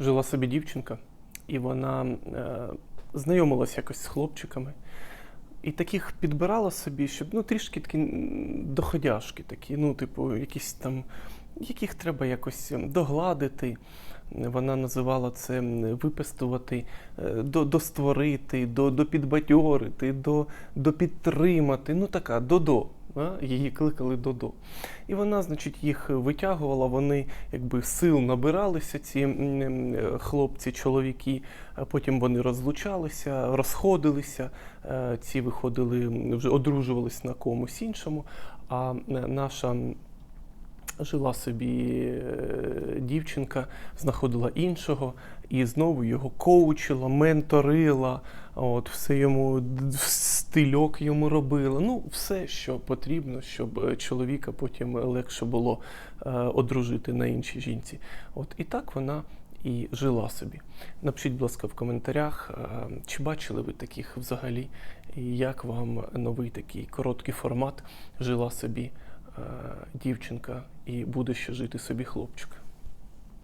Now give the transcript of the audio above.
жила собі дівчинка, і вона е, знайомилася якось з хлопчиками. І таких підбирала собі, щоб ну, трішки такі доходяшки, такі, ну, типу, якісь там, яких треба якось ем, догладити. Вона називала це випестувати, е, до, достворити, до, допідбадьорити, до, допідтримати. Ну така додо. Її кликали Додо. І вона, значить, їх витягувала, вони якби сил набиралися, ці хлопці, чоловіки, потім вони розлучалися, розходилися, е, ці виходили, вже одружувались на комусь іншому. А наша жила собі е, дівчинка, знаходила іншого і знову його коучила, менторила, от, все йому стильок йому робила. Ну, все, що потрібно, щоб е, чоловіка потім легше було е, одружити на іншій жінці. От, і так вона і жила собі. Напишіть, будь ласка, в коментарях, е, чи бачили ви таких взагалі, і як вам новий такий короткий формат жила собі дівчинка і буде ще жити собі хлопчик.